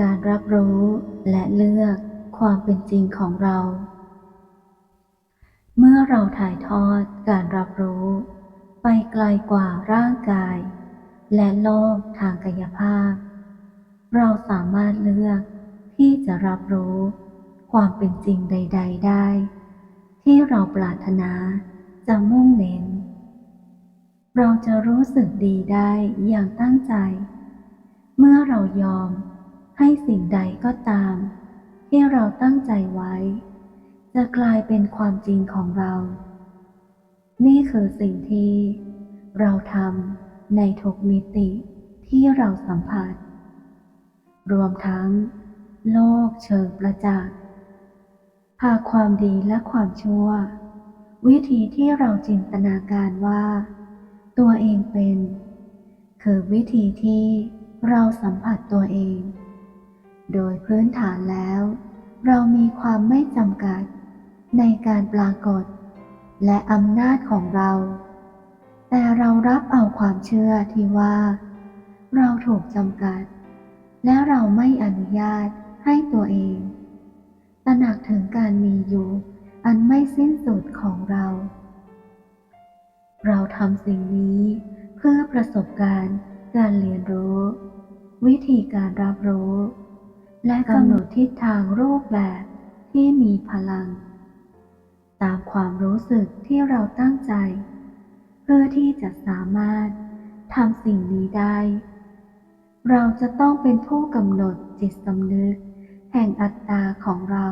การรับรู้และเลือกความเป็นจริงของเรา เมื่อเราถ่ายทอดการรับรู้ ไปไกลกว่าร่างกาย และโลกทางกายภาพ เราสามารถเลือกที่จะรับรู้ ความเป็นจริงใด ๆ ได้ ที่เราปรารถนาจะมุ่งเน้น เราจะรู้สึกดีได้อย่างตั้งใจ เมื่อเรายอม ให้สิ่งใดก็ตาม ที่เราตั้งใจไว้ จะกลายเป็นความจริงของเรา นี่คือสิ่งที่เราทำในทุกมิติที่เราสัมผัส รวมทั้ง โลกเชิงประจักษ์หากความดีและความชั่ว วิธีที่เราจินตนาการว่า ตัวเองเป็น คือวิธีที่เราสัมผัสตัวเอง โดยพื้นฐานแล้ว เรามีความไม่จำกัด ในการปรากฏ และอำนาจของเรา แต่เรารับเอาความเชื่อที่ว่า เราถูกจำกัด และเราไม่อนุญาตให้ตัวเอง ตระหนักถึงการมีอยู่อันไม่สิ้นสุดของเรา เราทำสิ่งนี้เพื่อประสบการณ์การเรียนรู้ วิธีการรับรู้ และกำหนดทิศทางรูปแบบที่มีพลัง ตามความรู้สึกที่เราตั้งใจ เพื่อที่จะสามารถทำสิ่งนี้ได้ เราจะต้องเป็นผู้กำหนดจิตสำนึก แห่งอัตตาของเรา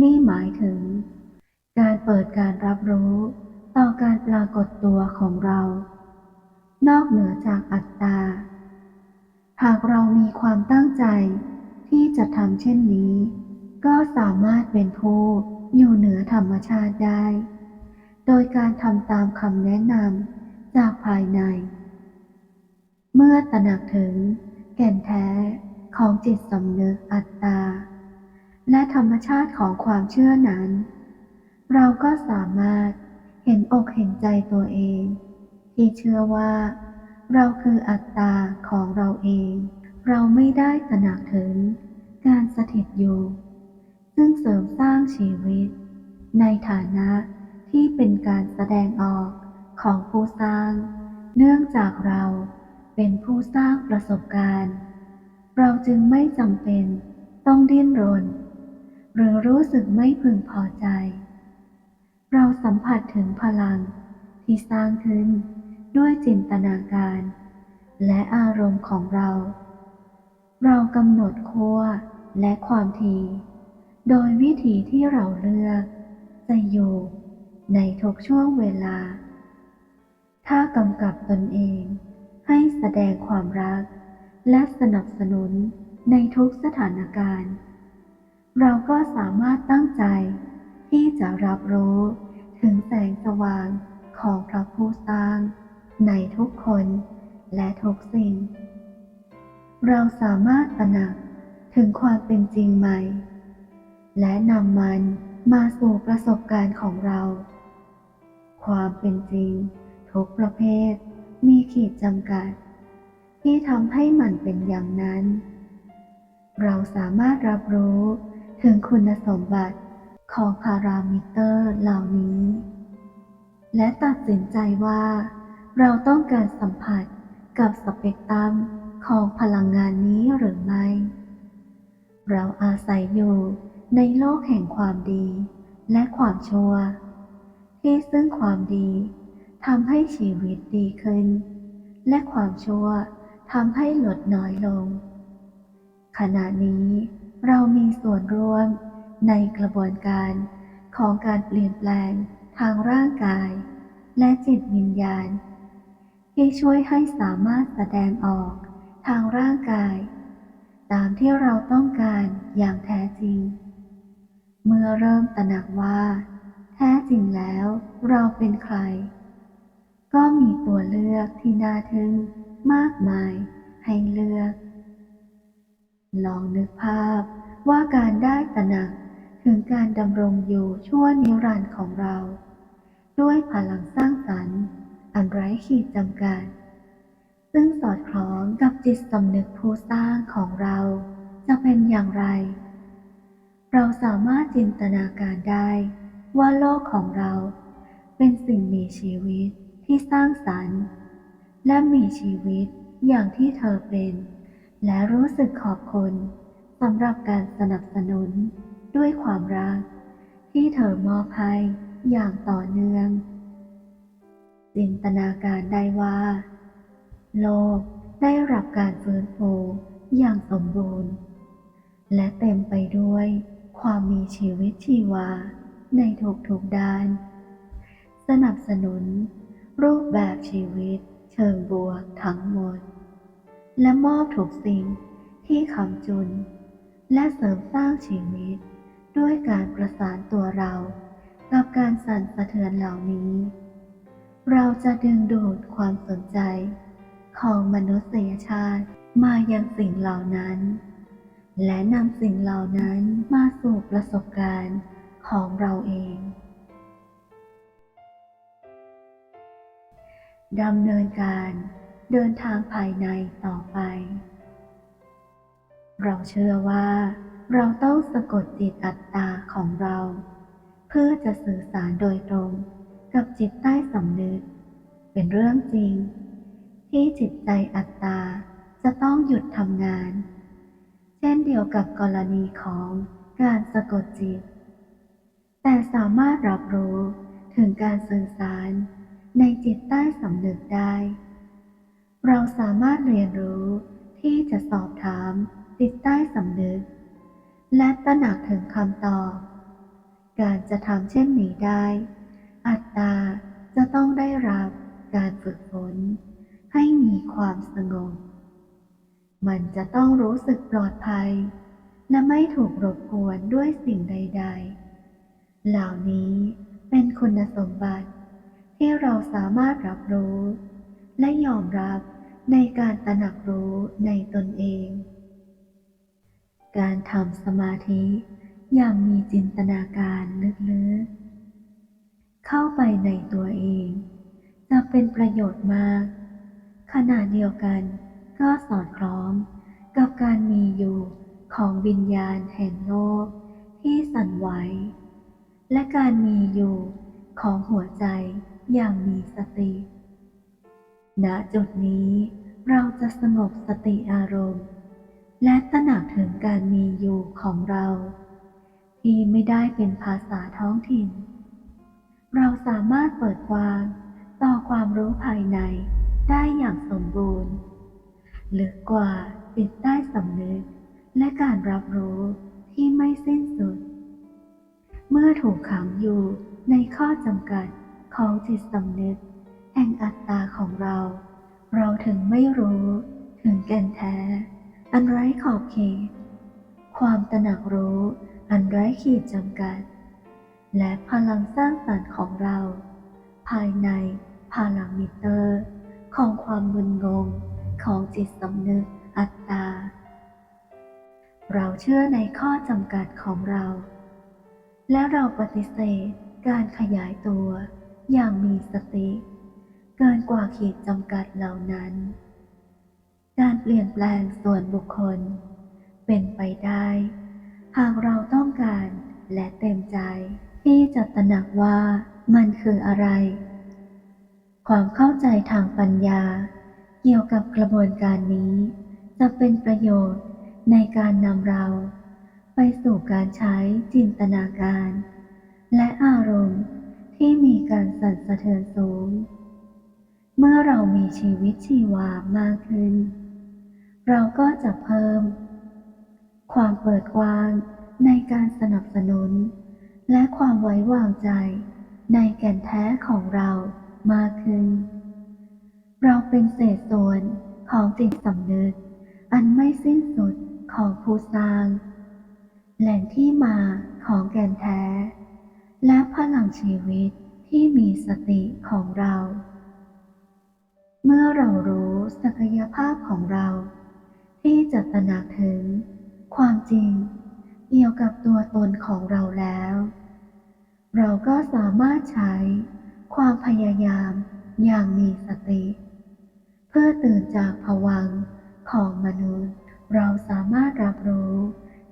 นี่หมายถึง การเปิดการรับรู้ต่อการปรากฏตัวของเรา นอกเหนือจากอัตตา หากเรามีความตั้งใจ ที่จะทำเช่นนี้ ก็สามารถเป็นผู้อยู่เหนือธรรมชาติได้ โดยการทำตามคำแนะนำจากภายใน เมื่อตระหนักถึงแก่นแท้ของจิตสำนึกอัตตา และธรรมชาติของความเชื่อนั้น เราก็สามารถเห็นอกเห็นใจตัวเอง ที่เชื่อว่า เราคืออัตตาของเราเอง เราไม่ได้ตระหนักถึง การสถิตอยู่ ซึ่งเสริมสร้างชีวิต ในฐานะที่เป็นการแสดงออกของผู้สร้าง เนื่องจากเราเป็นผู้สร้างประสบการณ์ เราจึงไม่จำเป็นต้องดิ้นรน หรือรู้สึกไม่พึงพอใจ เราสัมผัสถึงพลังที่สร้างขึ้นด้วยจินตนาการ และอารมณ์ของเรา เรากำหนดขั้ว และความถี่ โดยวิธีที่เราเลือกจะอยู่ในทุกช่วงเวลา ถ้ากำกับตนเองให้แสดงความรัก และสนับสนุนในทุกสถานการณ์ เราก็สามารถตั้งใจที่จะรับรู้ถึงแสงสว่างของพระผู้สร้าง ในทุกคนและทุกสิ่ง เราสามารถตระหนัก ถึงความเป็นจริงใหม่ และนำมันมาสู่ประสบการณ์ของเรา ความเป็นจริง ทุกประเภทมีขีดจำกัด ที่ทำให้มันเป็นอย่างนั้น เราสามารถรับรู้ถึงคุณสมบัติของพารามิเตอร์เหล่านี้ และตัดสินใจว่า เราต้องการสัมผัสกับสเปกตรัมของพลังงานนี้หรือไม่ เราอาศัยอยู่ในโลกแห่งความดีและความชั่ว ที่ซึ่งความดีทำให้ชีวิตดีขึ้น และความชั่วทำให้ลดน้อยลง ขณะนี้เรามีส่วนร่วมในกระบวนการของการเปลี่ยนแปลงทางร่างกาย และจิตวิญญาณ ที่ช่วยให้สามารถแสดงออกทางร่างกาย ตามที่เราต้องการอย่างแท้จริง เมื่อเริ่มตระหนักว่า แท้จริงแล้วเราเป็นใคร ก็มีตัวเลือกที่น่าทึ่งมากมายให้เลือก ลองนึกภาพว่าการได้ตระหนักถึงการดำรงอยู่ชั่วนิรันดร์ของเรา ด้วยพลังสร้างสรรค์ อันไร้ขีดจำกัด ซึ่งสอดคล้องกับจิตสำนึกผู้สร้างของเราจะเป็นอย่างไร เราสามารถจินตนาการได้ว่าโลกของเรา เป็นสิ่งมีชีวิตที่สร้างสรรค์ และมีชีวิตอย่างที่เธอเป็น และรู้สึกขอบคุณสำหรับการสนับสนุนด้วยความรัก ที่เธอมอบให้อย่างต่อเนื่อง จินตนาการได้ว่า โลกได้รับการฟื้นฟูอย่างสมบูรณ์ และเต็มไปด้วยความมีชีวิตชีวาในทุกๆด้าน สนับสนุน รูปแบบชีวิตเชิงบวกทั้งหมด และมอบทุกสิ่งที่คำจุน และเสริมสร้างชีวิต ด้วยการประสานตัวเรา กับการสั่นสะเทือนเหล่านี้ เราจะดึงดูดความสนใจ ของมนุษยชาติมายังสิ่งเหล่านั้น และนำสิ่งเหล่านั้นมาสู่ประสบการณ์ของเราเองดำเนินการเดินทางภายในต่อไป เราเชื่อว่าเราต้องสะกดจิตอัตตาของเรา เพื่อจะสื่อสารโดยตรงกับจิตใต้สำนึก เป็นเรื่องจริง ที่จิตใจอัตตาจะต้องหยุดทำงาน เช่นเดียวกับกรณีของการสะกดจิต แต่สามารถรับรู้ถึงการสื่อสารในจิตใต้สำนึกได้ เราสามารถเรียนรู้ที่จะสอบถามจิตใต้สำนึก และตระหนักถึงคำตอบ การจะทำเช่นนี้ได้ อัตตาจะต้องได้รับการฝึกฝน ให้มีความสงบ มันจะต้องรู้สึกปลอดภัย และไม่ถูกรบกวนด้วยสิ่งใด ๆ เหล่านี้เป็นคุณสมบัติที่เราสามารถรับรู้ และยอมรับในการตระหนักรู้ในตนเอง การทำสมาธิอย่างมีจินตนาการลึกๆ เข้าไปในตัวเอง จะเป็นประโยชน์มาก ขณะเดียวกันก็สอดคล้องกับการมีอยู่ของวิญญาณแห่งโลกที่สั่นไหวและการมีอยู่ของหัวใจอย่างมีสติ ณ จุดนี้เราจะสงบสติอารมณ์ และตระหนักถึงการมีอยู่ของเรา ที่ไม่ได้เป็นภาษาท้องถิ่น เราสามารถเปิดกว้างต่อความรู้ภายใน ได้อย่างสมบูรณ์ลึกกว่าจิตใต้สำนึกและการรับรู้ที่ไม่สิ้นสุด เมื่อถูกขังอยู่ในข้อจำกัดของจิตสำนึกแห่งอัตตาของเรา เราถึงไม่รู้ถึงแก่นแท้ อันไร้ขอบเขตความตระหนักรู้อันไร้ขีดจำกัด และพลังสร้างสรรค์ของเรา ภายในพลังมิเตอร์ ของความมึนงงของจิตสำนึกอัตตา เราเชื่อในข้อจำกัดของเรา และเราปฏิเสธการขยายตัวอย่างมีสติ เกินกว่าขีดจำกัดเหล่านั้น การเปลี่ยนแปลงส่วนบุคคล เป็นไปได้ หากเราต้องการและเต็มใจที่จะตระหนักว่ามันคืออะไร ความเข้าใจทางปัญญา เกี่ยวกับกระบวนการนี้ จะเป็นประโยชน์ในการนำเรา ไปสู่การใช้จินตนาการ และอารมณ์ที่มีการสั่นสะเทือนสูง เมื่อเรามีชีวิตชีวามากขึ้น เราก็จะเพิ่ม ความเปิดกว้างในการสนับสนุน และความไว้วางใจในแก่นแท้ของเรา มากขึ้น เราเป็นเศษส่วนของจิตสำนึก อันไม่สิ้นสุดของผู้สร้าง แหล่งที่มาของแก่นแท้ และพลังชีวิตที่มีสติของเรา เมื่อเรารู้ศักยภาพของเรา ที่จะตระหนักถึง ความจริงเกี่ยวกับตัวตนของเราแล้ว เราก็สามารถใช้ ความพยายามอย่างมีสติ เพื่อตื่นจากภวังของมนุษย์ เราสามารถรับรู้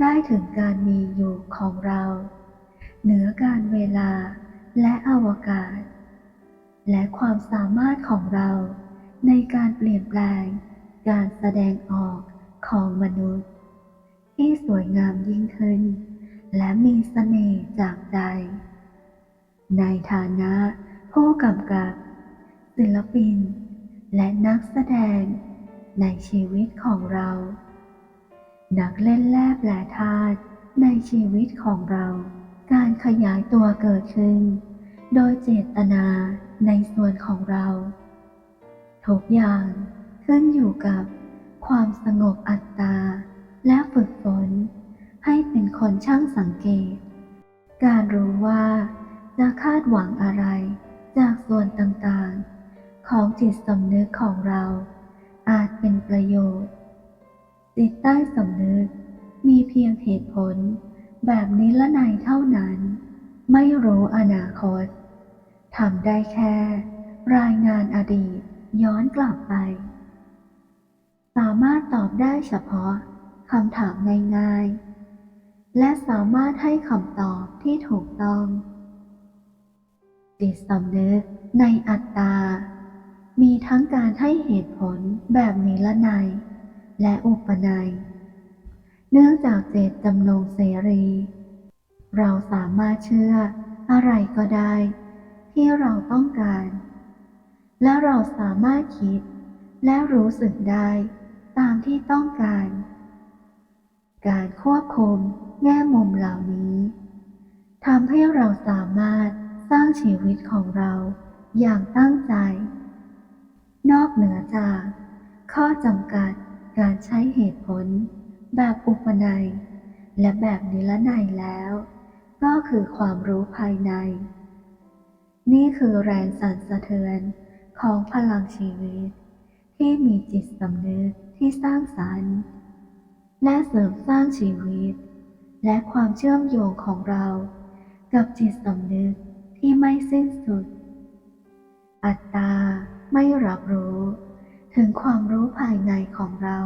ได้ถึงการมีอยู่ของเรา เหนือการเวลาและอวกาศ และความสามารถของเราในการเปลี่ยนแปลง การแสดงออกของมนุษย์ ที่สวยงามยิ่งขึ้น และมีเสน่ห์จากใจ ในฐานะ ผู้กำกับ ศิลปิน และนักแสดงในชีวิตของเรา นักเล่นแร่แปรธาตุในชีวิตของเรา การขยายตัวเกิดขึ้น โดยเจตนาในส่วนของเรา ทุกอย่างขึ้นอยู่กับความสงบอัตตา และฝึกฝน ให้เป็นคนช่างสังเกต การรู้ว่าจะคาดหวังอะไร จากส่วนต่างๆ ของจิตสำนึกของเรา อาจเป็นประโยชน์ จิตใต้สำนึกมีเพียงเหตุผล แบบนิรนัยเท่านั้น ไม่รู้อนาคตทำได้แค่ รายงานอดีตย้อนกลับไป สามารถตอบได้เฉพาะคำถามง่ายๆ และสามารถให้คำตอบที่ถูกต้อง จิตสำนึกในอัตตา มีทั้งการให้เหตุผลแบบนิรนัย และอุปนัย เนื่องจากเจตจำนงเสรี เราสามารถเชื่ออะไรก็ได้ ที่เราต้องการ และเราสามารถคิด และรู้สึกได้ตามที่ต้องการ การควบคุมแง่มุมเหล่านี้ทำให้เราสามารถ สร้างชีวิตของเราอย่างตั้งใจ นอกเหนือจาก ข้อจำกัดการใช้เหตุผล แบบอุปนัย และแบบนิรนัยแล้ว ก็คือความรู้ภายใน นี่คือแรงสั่นสะเทือนของพลังชีวิต ที่มีจิตสำนึกที่สร้างสรรค์ และเสริมสร้างชีวิต และความเชื่อมโยงของเรา กับจิตสำนึก ที่ไม่สิ้นสุด อัตตาไม่รับรู้ถึงความรู้ภายในของเรา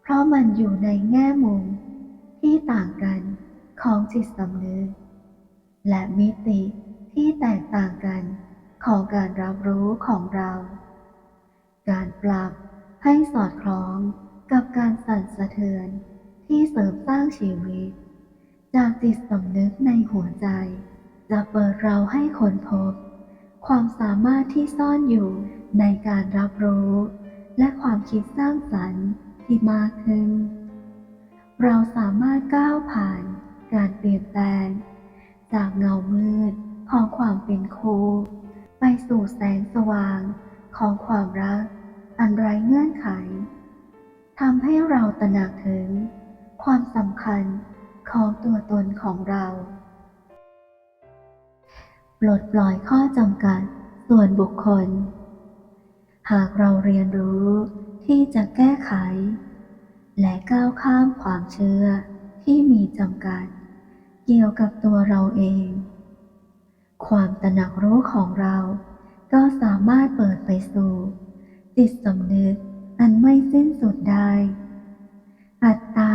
เพราะมันอยู่ในแง่มุมที่ต่างกันของจิตสำนึกและมิติที่แตกต่างกันของการรับรู้ของเรา การปรับให้สอดคล้องกับการสั่นสะเทือนที่เสริมสร้างชีวิต จากจิตสำนึกในหัวใจ จะเปิดเราให้ค้นพบ ความสามารถที่ซ่อนอยู่ในการรับรู้ และความคิดสร้างสรรค์ที่มากขึ้น เราสามารถก้าวผ่านการเปลี่ยนแปลง จากเงามืดของความเป็นครูไปสู่แสงสว่างของความรัก อันไร้เงื่อนไขทำให้เราตระหนักถึง ความสำคัญของตัวตนของเรา ปลดปล่อยข้อจำกัดส่วนบุคคล หากเราเรียนรู้ที่จะแก้ไข และก้าวข้ามความเชื่อที่มีจำกัด เกี่ยวกับตัวเราเอง ความตระหนักรู้ของเราก็สามารถเปิดไปสู่จิตสำนึกอันไม่สิ้นสุดได้ อัตตา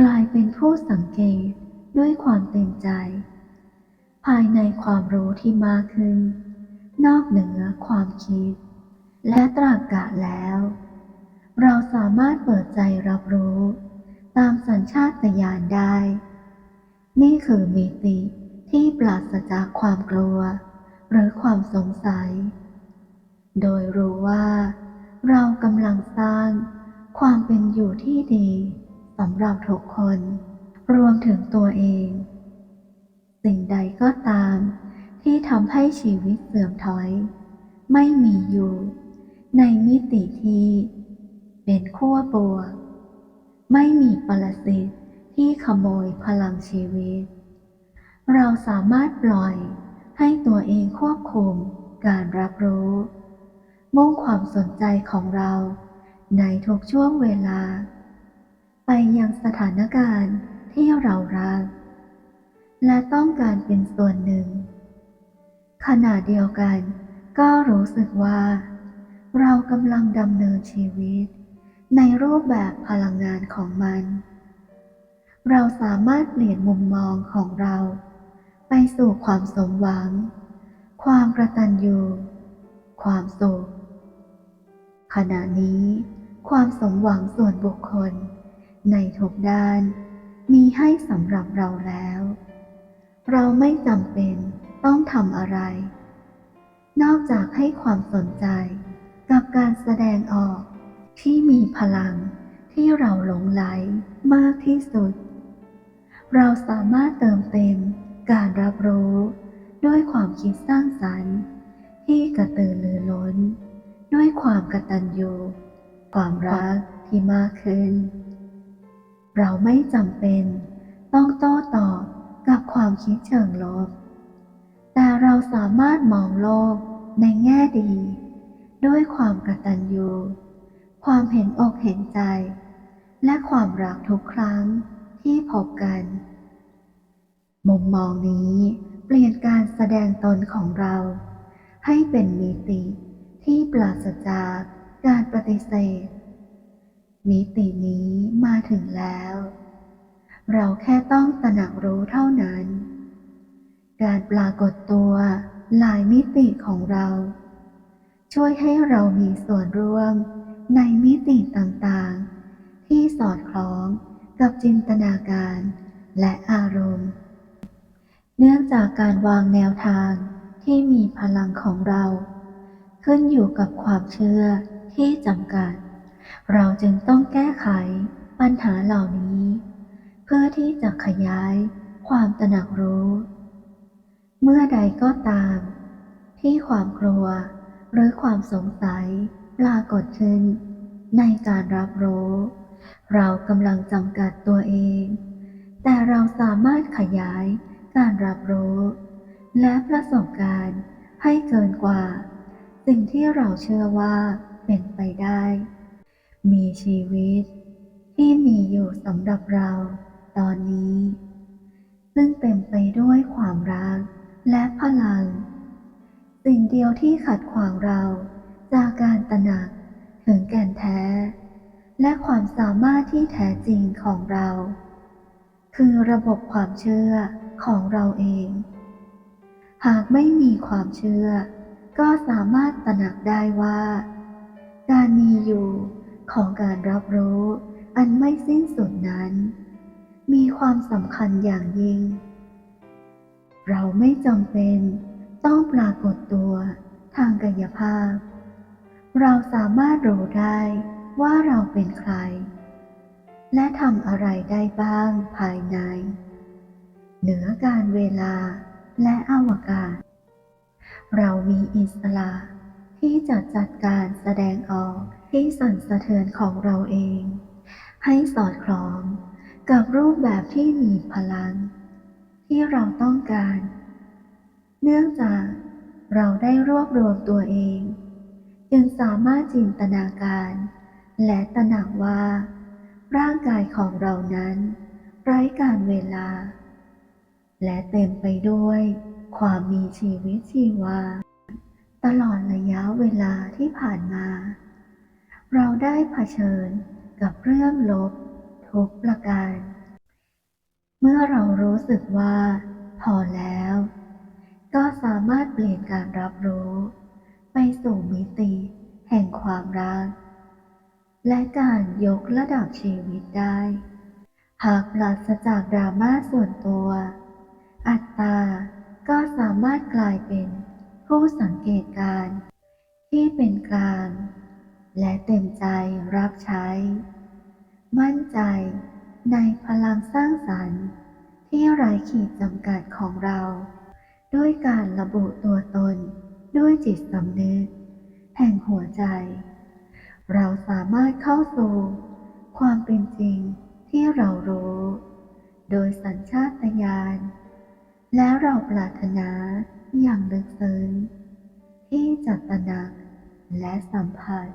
กลายเป็นผู้สังเกตด้วยความเต็มใจ ภายในความรู้ที่มากขึ้น นอกเหนือความคิด และตรากกะแล้ว เราสามารถเปิดใจรับรู้ ตามสัญชาตญาณได้ นี่คือมิติที่ปราศจากความกลัว หรือความสงสัย โดยรู้ว่า เรากำลังสร้างความเป็นอยู่ที่ดีสำหรับทุกคน รวมถึงตัวเอง สิ่งใดก็ตาม ที่ทำให้ชีวิตเสื่อมถอย ไม่มีอยู่ ในมิติที่ เป็นขั้วบวก ไม่มีปรสิตที่ขโมยพลังชีวิต เราสามารถปล่อยให้ตัวเองควบคุมการรับรู้ มุ่งความสนใจของเราในทุกช่วงเวลา ไปยังสถานการณ์ที่เรารัก และต้องการเป็นส่วนหนึ่ง ขณะเดียวกันก็รู้สึกว่า เรากำลังดำเนินชีวิต ในรูปแบบพลังงานของมัน เราสามารถเปลี่ยนมุมมองของเรา ไปสู่ความสมหวัง ความกระตันยูความสุข ขณะนี้ ความสมหวังส่วนบุคคล ในทุกด้านมีให้สำหรับเราแล้ว เราไม่จำเป็นต้องทำอะไร นอกจากให้ความสนใจกับการแสดงออกที่มีพลังที่เราหลงไหลมากที่สุด เราสามารถเติมเต็มการรับรู้ด้วยความคิดสร้างสรรค์ ที่กระตือรือร้น ด้วยความกตัญญูความรักที่มากขึ้น เราไม่จำเป็นต้องโต้ตอบ กับความคิดเชิงลบ แต่เราสามารถมองโลกในแง่ดี ด้วยความกตัญญูความเห็นอกเห็นใจ และความรักทุกครั้งที่พบกัน มุมมองนี้เปลี่ยนการแสดงตนของเรา ให้เป็นมิติที่ปราศจากการปฏิเสธ มิตินี้มาถึงแล้ว เราแค่ต้องตระหนักรู้เท่านั้น การปรากฏตัวหลายมิติของเรา ช่วยให้เรามีส่วนร่วมในมิติต่างๆ ที่สอดคล้องกับจินตนาการและอารมณ์ เนื่องจากการวางแนวทางที่มีพลังของเรา ขึ้นอยู่กับความเชื่อที่จำกัด เราจึงต้องแก้ไขปัญหาเหล่านี้ เพื่อที่จะขยายความตระหนักรู้ เมื่อใดก็ตาม ที่ความกลัวหรือความสงสัยปรากฏขึ้น ในการรับรู้ เรากำลังจำกัดตัวเอง แต่เราสามารถขยายการรับรู้ และประสบการณ์ให้เกินกว่า สิ่งที่เราเชื่อว่าเป็นไปได้ มีชีวิตที่มีอยู่สำหรับเรา ตอนนี้ ซึ่งเต็มไปด้วยความรักและพลัง สิ่งเดียวที่ขัดขวางเราจากการตระหนักถึงแก่นแท้ และความสามารถที่แท้จริงของเรา คือระบบความเชื่อของเราเอง หากไม่มีความเชื่อ ก็สามารถตระหนักได้ว่า การมีอยู่ของการรับรู้อันไม่สิ้นสุดนั้น มีความสำคัญอย่างยิ่ง เราไม่จำเป็นต้องปรากฏตัวทางกายภาพ เราสามารถรู้ได้ว่าเราเป็นใคร และทำอะไรได้บ้างภายใน เหนือการเวลาและอวกาศ เรามีอิสระที่จะจัดการแสดงออกที่สั่นสะเทือนของเราเอง ให้สอดคล้อง กับรูปแบบที่มีพลัง ที่เราต้องการ เนื่องจากเราได้รวบรวมตัวเอง จึงสามารถจินตนาการ และตระหนักว่า ร่างกายของเรานั้น ไร้การเวลา และเต็มไปด้วย ความมีชีวิตชีวา ตลอดระยะเวลาที่ผ่านมา เราได้เผชิญกับเรื่องลบ ทุกประการ เมื่อเรารู้สึกว่า พอแล้ว ก็สามารถเปลี่ยนการรับรู้ ไปสู่มิติแห่งความรัก และการยกระดับชีวิตได้ หากปราศจากดราม่าส่วนตัว อัตตาก็สามารถกลายเป็นผู้สังเกตการณ์ที่เป็นกลาง และเต็มใจรับใช้ มั่นใจในพลังสร้างสรรค์ ที่ไร้ขีดจำกัดของเรา ด้วยการระบุตัวตน ด้วยจิตสำนึก แห่งหัวใจ เราสามารถเข้าสู่ ความเป็นจริงที่เรารู้ โดยสัญชาตญาณและเราปรารถนาอย่างลึกซึ้งที่จะตนักและสัมผัส